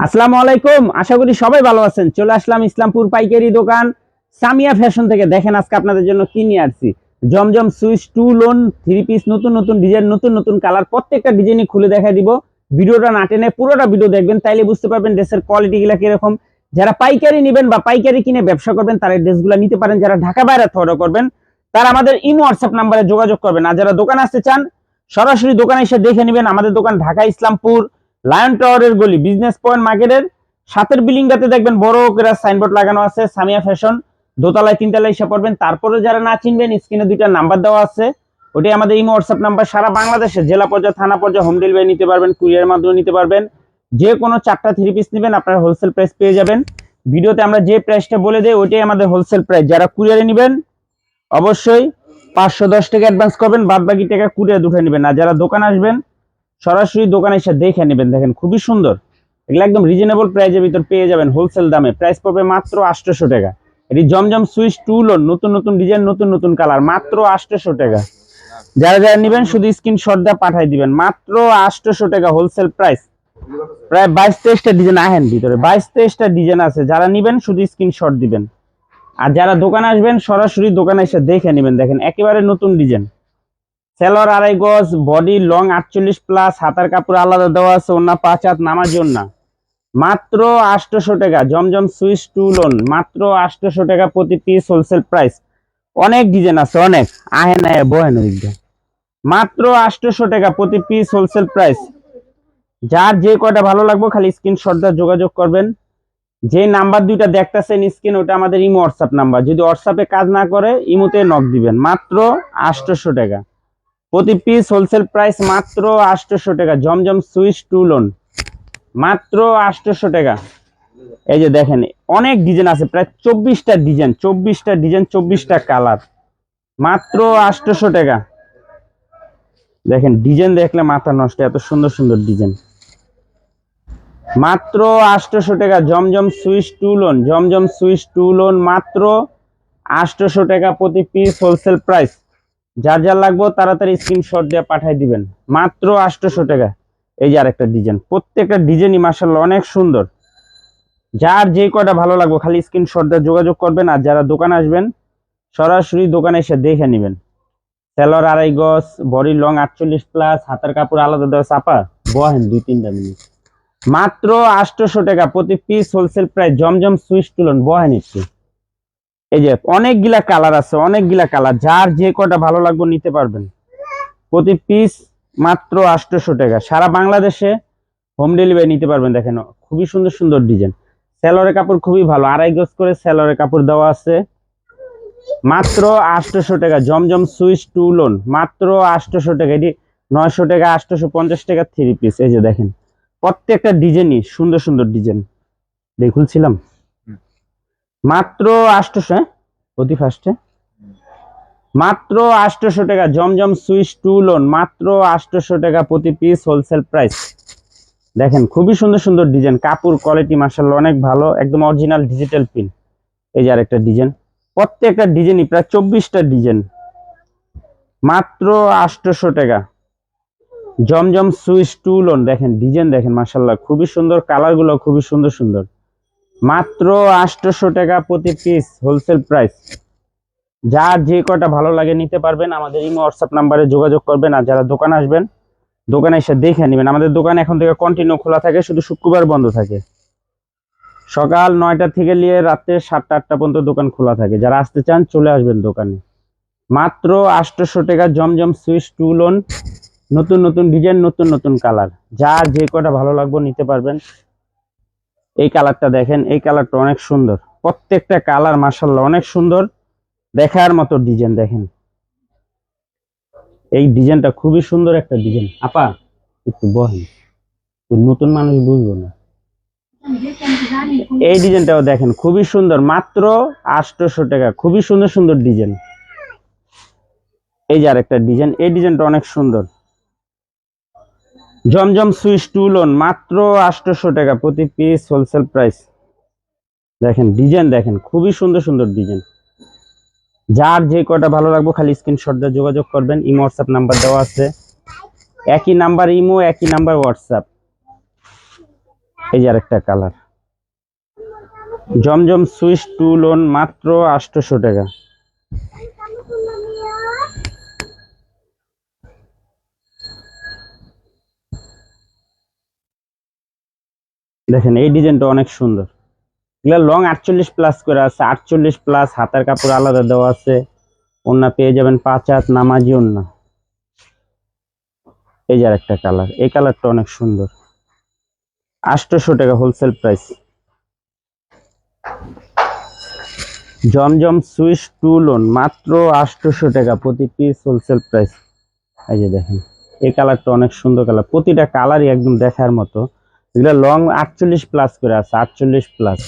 আসসালামু আলাইকুম, আশা করি সবাই ভালো আছেন। চলে আসলাম ইসলামপুর পাইকারি দোকান। সামিয়া ফ্যাশন থেকে দেখেন আজকে আপনাদের জন্য কি নিয়ে আসছি। Zamzam Swiss, two lawn, three piece, নতুন নতুন ডিজাইন, নতুন নতুন কালার, প্রত্যেকটা ডিজাইনই খুলে দেখা দিব। ভিডিওটা না টেনে পুরোটা ভিডিও দেখবেন, তাইলে বুঝতে পারবেন ড্রেসের কোয়ালিটি গুলা কীরকম। যারা পাইকারি নেবেন বা পাইকারি কিনে ব্যবসা করবেন, তারা ড্রেসগুলো নিতে পারেন। যারা ঢাকা বাইরে অর্ডার করবেন, তারা আমাদের ইমো, হোয়াটসঅ্যাপ নাম্বারে যোগাযোগ করবেন। আর যারা দোকান আসতে চান, সরাসরি দোকানে এসে দেখে নেবেন। আমাদের দোকান ঢাকা, ইসলামপুর। লায়ন টাওয়ারের গলি বিজনেস পয়েন্ট মার্কেটের সাতের বিল্ডিংটাতে দেখবেন বড় করে সাইনবোর্ড লাগানো আছে সামিয়া ফ্যাশন দোতলায়, তিনতলায় এসে পড়বেন। তারপরে যারা না চিনবেন স্ক্রিনে দুইটা নাম্বার দেওয়া আছে। ওটাই আমাদের ইমো হোয়াটসঅ্যাপ নাম্বার সারা বাংলাদেশে জেলা পর্যায়ে, থানা পর্যায়ে হোম ডেলিভারি নিতে পারবেন কুরিয়ার মাধ্যমে নিতে পারবেন। যে কোনো চারটা থ্রি পিস নেবেন, আপনারা হোলসেল প্রাইস পেয়ে যাবেন। ভিডিওতে আমরা যে প্রাইসটা বলে দেই ওইটাই আমাদের হোলসেল প্রাইস যারা কুরিয়ারে নেবেন, অবশ্যই পাঁচশো দশ টাকা অ্যাডভান্স করবেন বাদ বাকি টাকা কুরিয়ার উঠে নেবেন। আর যারা দোকান আসবেন সরাসরি দোকানে এসে দেখে নেবেন। দেখেন, খুবই সুন্দর। এগুলো একদম রিজনেবল প্রাইজের ভিতর পেয়ে যাবেন হোলসেল দামে। প্রাইস পড়বে মাত্র আটশোশো টাকা। এটি জমজম সুইচ টুল নতুন নতুন ডিজাইন নতুন নতুন কালার মাত্র আটশোশো টাকা। যারা যারা নেবেন, শুধু স্ক্রিনশট দিয়ে পাঠাই দিবেন। মাত্র আটশোশো টাকা হোলসেল প্রাইস প্রায় বাইশ তেইশটা ডিজাইন আহেন ভিতরে। বাইশ তেইশটা ডিজাইন আছে। যারা নিবেন, শুধু স্ক্রিনশট দিবেন। আর যারা দোকানে আসবেন, সরাসরি দোকানে এসে দেখে নেবেন। দেখেন, একেবারে নতুন ডিজাইন সেলর আড়াই গজ, বডি লং আটচল্লিশ প্লাস, হাতার কাপড় আলাদা দেওয়া আছে অন্য পাঁচ হাত নামার জন্য। মাত্র আটশোশো টাকা, জমজম সুইচ টু লোন, মাত্র আটশোশো টাকা প্রতি পিস হোলসেল প্রাইস অনেক ডিজাইন আছে, অনেক। আহে না বহেন মাত্র আটশোশো টাকা প্রতি পিস হোলসেল প্রাইস যার যে কয়টা ভালো লাগবে, খালি স্ক্রিনশট দিয়ে যোগাযোগ করবেন। যে নাম্বার দুইটা দেখতেছেন স্ক্রিন ওটা আমাদের ইমো হোয়াটসঅ্যাপ নাম্বার। যদি হোয়াটসঅ্যাপে কাজ না করে, ইমোতে নক দিবেন। মাত্র আটশোশো টাকা। প্রতি পিস হোলসেল প্রাইস মাত্র আটশোশো টাকা। Zamzam Swiss two lawn. মাত্র আটশোশো টাকা। এই যে দেখেন, অনেক ডিজাইন আছে, প্রায় চব্বিশটা ডিজাইন চব্বিশটা ডিজাইন, চব্বিশটা কালার। মাত্র আটশোশো টাকা। দেখেন, ডিজাইন দেখলে মাথা নষ্ট, এত সুন্দর সুন্দর ডিজাইন। মাত্র আটশোশো টাকা, Zamzam Swiss two lawn, Zamzam Swiss two lawn মাত্র আটশোশো টাকা প্রতি পিস হোলসেল প্রাইস যার যার লাগবে তাড়াতাড়ি স্ক্রিনশট দিয়ে পাঠিয়ে দিবেন। মাত্র আটশোশো টাকা। এই যে আরেকটা ডিজাইন প্রত্যেকটা ডিজাইনই মার্শাল্লাহ অনেক সুন্দর। যার যে কটা ভালো লাগবে খালি স্ক্রিনশট দিয়ে যোগাযোগ করবেন আর যারা দোকানে আসবেন, সরাসরি দোকানে এসে দেখে নেবেন। সেলর আড়াই গজ বডি লং আটচল্লিশ প্লাস হাতের কাপড় আলাদা দেওয়া চাপা, বহেন দুই তিনটা মিনিট। মাত্র আটশোশো টাকা। প্রতি পিস হোলসেল প্রায় জমজম সুইচ তুলন, বহেন একটু। এই যে অনেকগুলা কালার আছে, অনেকগুলা কালার। যার যে কটা ভালো লাগবে নিতে পারবেন। প্রতি পিস মাত্র আটশোশো টাকা। সারা বাংলাদেশে হোম ডেলিভারি নিতে পারবেন, দেখেন। খুবই সুন্দর সুন্দর ডিজাইন সেলরের কাপড় খুবই ভালো। আড়াই গজ করে সেলরের কাপড় দেওয়া আছে। মাত্র আটশোশো টাকা। Zamzam Swiss two lawn. মাত্র আটশোশো টাকা। এটি নয়শো টাকা আটশোশো পঞ্চাশ টাকা থ্রি পিস এই যে দেখেন, প্রত্যেকটা ডিজাইনই সুন্দর সুন্দর ডিজাইন দেখুলছিলাম মাত্র আষ্টশো হ্যাঁ? অতি ফার্স্টে মাত্র আটশোশো টাকা, জমজম সুইচ টু লোন, মাত্র আটশোশো টাকা প্রতি পিস হোলসেল প্রাইস দেখেন, খুবই সুন্দর সুন্দর ডিজাইন কাপড় কোয়ালিটি মার্শাল অনেক ভালো, একদম অরিজিনাল ডিজিটাল পিন এই যে আরেকটা ডিজাইন প্রত্যেকটা ডিজাইনই প্রায় চব্বিশটা ডিজাইন মাত্র আষ্টশো টাকা, জমজম সুইচ টু লোন। দেখেন ডিজাইন দেখেন মার্শাল্লাহ খুবই সুন্দর কালারগুলো খুবই সুন্দর সুন্দর। মাত্র আটশোশো টাকা প্রতি পিস হোলসেল প্রাইস যার যে কটা ভালো লাগে নিতে পারবেন, আমাদের ইমো হোয়াটসঅ্যাপ নাম্বারে যোগাযোগ করবেন আর যারা দোকান আসবেন, দোকানে এসে দেখে নেবেন। আমাদের দোকান এখন থেকে কন্টিনিউ খোলা থাকে, শুধু শুক্রবার বন্ধ থাকে। সকাল নয়টা থেকে নিয়ে রাত্রে সাতটা, আটটা পর্যন্ত দোকান খোলা থাকে। যারা আসতে চান, চলে আসবেন দোকানে। মাত্র আটশোশো টাকা জমজম সুইচ টু লোন নতুন নতুন ডিজাইন নতুন নতুন কালার যার যে কটা ভালো লাগবে নিতে পারবেন। এই কালারটা দেখেন, এই কালারটা অনেক সুন্দর। প্রত্যেকটা কালার মার্শাল্লাহ অনেক সুন্দর। দেখার মতো ডিজাইন দেখেন। এই ডিজাইনটা খুবই সুন্দর একটা ডিজাইন। আপা, একটু বহেন নতুন মানুষ বুঝব না। এই ডিজাইনটাও দেখেন, খুবই সুন্দর। মাত্র আটশোশো টাকা। খুবই সুন্দর সুন্দর ডিজাইন। এই যে আরেকটা ডিজাইন, এই ডিজাইনটা অনেক সুন্দর। জমজম সুইচ টু লোন, মাত্র আটশোশো টাকা প্রতি পিস হোলসেল প্রাইস। দেখেন, ডিজাইন দেখেন, খুবই সুন্দর সুন্দর ডিজাইন। যার যে কটা ভালো লাগবে খালি স্ক্রিনশট দিয়ে যোগাযোগ করবেন, ইমো হোয়াটসঅ্যাপ নাম্বার দেওয়া আছে। একই নাম্বার ইমো, একই নাম্বার হোয়াটসঅ্যাপ এই যে আরেকটা colour Zamzam Swiss two lawn, মাত্র আটশোশো টাকা। দেখেন, এই ডিজাইনটা অনেক সুন্দর। এগুলা লং আটচল্লিশ প্লাস করে আছে, আটচল্লিশ প্লাস হাতের কাপড় আলাদা দেওয়া আছে। ওন্না পেয়ে যাবেন পাঁচ হাত, নামাজি ওন্না এই যার একটা কালার এই কালারটা অনেক সুন্দর। আটশোশো টাকা wholesale price Zamzam Swiss two lawn, মাত্র আটশোশো টাকা প্রতি পিস হোলসেল প্রাইস এই যে দেখেন, এই কালারটা অনেক সুন্দর কালার প্রতিটা কালারই একদম দেখার মতো। এগুলো লং আটচল্লিশ প্লাস করে আছে, আটচল্লিশ প্লাস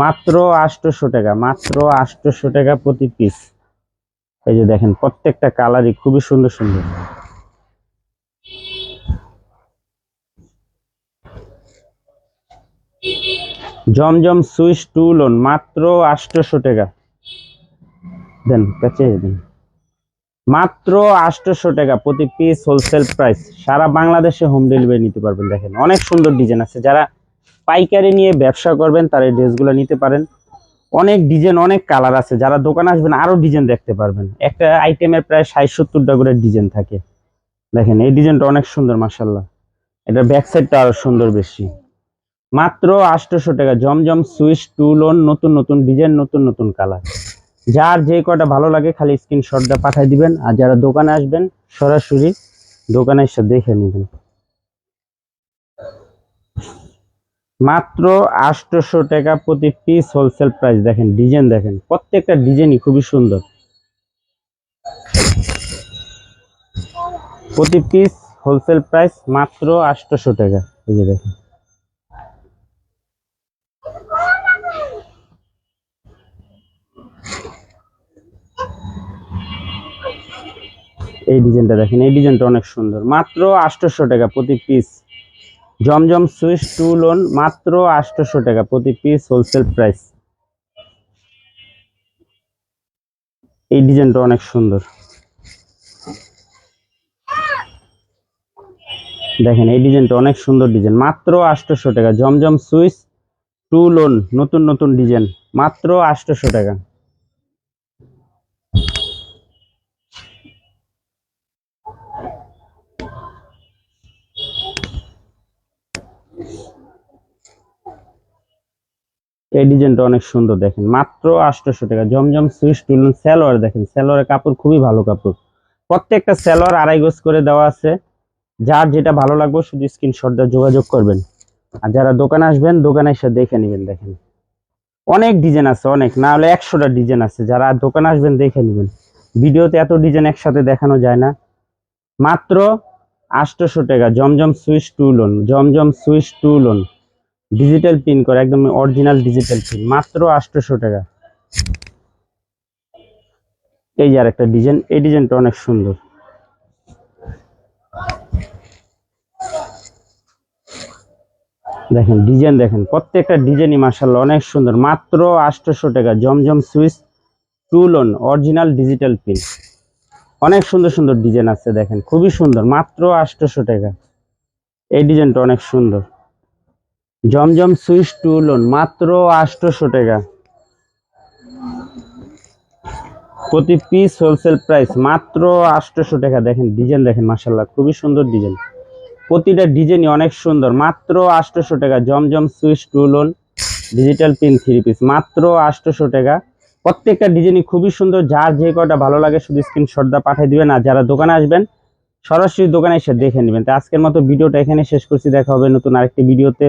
মাত্র আটশোশো টাকা, মাত্র আটশোশো টাকা প্রতি পিস এই যে দেখেন, প্রত্যেকটা কালারই খুবই সুন্দর সুন্দর। জমজম সুইচ টু লোন মাত্র আটশোশো টাকা। দেন, কাছে দেন। মাত্র আটশোশো টাকা প্রতি পিস হোলসেল প্রাইস সারা বাংলাদেশে হোম ডেলিভারি নিতে পারবেন, দেখেন। অনেক সুন্দর ডিজাইন আছে। যারা পাইকারি নিয়ে ব্যবসা করবেন, তারা এই ড্রেসগুলো নিতে পারেন। অনেক ডিজাইন অনেক কালার আছে। যারা দোকানে আসবেন আরও ডিজাইন দেখতে পারবেন। একটা আইটেমের প্রায় ষাট সত্তরটা করে ডিজাইন থাকে। দেখেন, এই ডিজাইনটা অনেক সুন্দর মাসাল্লাহ এটা ব্যাক সাইডটা আরও সুন্দর বেশি। মাত্র আটশোশো টাকা। জমজম সুইচ টু লোন নতুন নতুন ডিজাইন নতুন নতুন কালার যার যে কটা ভালো লাগে খালি স্ক্রিনশটটা পাঠিয়ে দিবেন। আর যারা দোকানে আসবেন, সরাসরি দোকানে এসে দেখে নেবেন। মাত্র আটশোশো টাকা প্রতি পিস হোলসেল প্রাইস দেখেন ডিজাইন দেখেন। প্রত্যেকটা ডিজাইনই খুবই সুন্দর। প্রতি পিস হোলসেল প্রাইস মাত্র আটশোশো টাকা। এই যে দেখেন। এই ডিজাইনটা দেখেন, এই ডিজাইনটা অনেক সুন্দর। মাত্র আটশোশো টাকা প্রতি piece Zamzam Swiss two lawn, মাত্র আটশোশো টাকা প্রতি পিস হোলসেল প্রাইস এই ডিজাইনটা অনেক সুন্দর। দেখেন, এই ডিজাইনটা অনেক সুন্দর ডিজাইন। মাত্র আটশোশো টাকা। জমজম সুইচ টু লোন, নতুন নতুন ডিজাইন। মাত্র আটশোশো টাকা। এই ডিজাইনটা অনেক সুন্দর দেখেন। মাত্র আটশোশো টাকা। জমজম সুইচ টুলন স্যালোয়ার দেখেন। স্যালোয়ারের কাপড় খুবই ভালো কাপড়। প্রত্যেকটা স্যালোয়ার আড়াই গোজ করে দেওয়া আছে। যার যেটা ভালো লাগবে শুধু স্ক্রিনশট দিয়ে যোগাযোগ করবেন। আর যারা দোকানে আসবেন, দোকানে এসে দেখে নেবেন, দেখেন। অনেক ডিজাইন আছে, অনেক। না হলে একশোটা ডিজাইন আছে। যারা দোকানে আসবেন, দেখে নেবেন। ভিডিওতে এত ডিজাইন একসাথে দেখানো যায় না। মাত্র আটশোশো টাকা। Zamzam Swiss two lawn Zamzam Swiss two lawn digital pin করে, একদম অরিজিনাল ডিজিটাল পিন মাত্র আটশোশো টাকা। এই যে আর একটা ডিজাইন এই ডিজাইনটা অনেক সুন্দর। দেখেন ডিজাইন দেখেন, প্রত্যেকটা ডিজাইনই মার্শাল্লাহ অনেক সুন্দর, মাত্র আটশোশো টাকা, Zamzam Swiss two lawn original digital pin অনেক সুন্দর সুন্দর ডিজাইন আছে, দেখেন, খুবই সুন্দর, মাত্র আটশোশো টাকা। এই ডিজাইনটা অনেক সুন্দর। জমজম সুইচ টু লোন, মাত্র আটশোশো টাকা। প্রতি পিস হোলসেল প্রাইস মাত্র আটশোশো টাকা। দেখেন ডিজাইন দেখেন মাসাল্লাহ খুবই সুন্দর ডিজাইন প্রতিটা ডিজাইনই অনেক সুন্দর, মাত্র আটশোশো টাকা। Zamzam Swiss two lawn digital pin three piece মাত্র আটশোশো টাকা। প্রত্যেকটা ডিজাইনই খুবই সুন্দর, যার যে কটা ভালো লাগে শুধু স্ক্রিনশট দা পাঠিয়ে দিবেন, আর যারা দোকানে আসবেন, সরাসরি দোকানে এসে দেখে নেবেন। তো আজকের মতো ভিডিওটা এখানে শেষ করছি, দেখা হবে নতুন আরেকটি ভিডিওতে।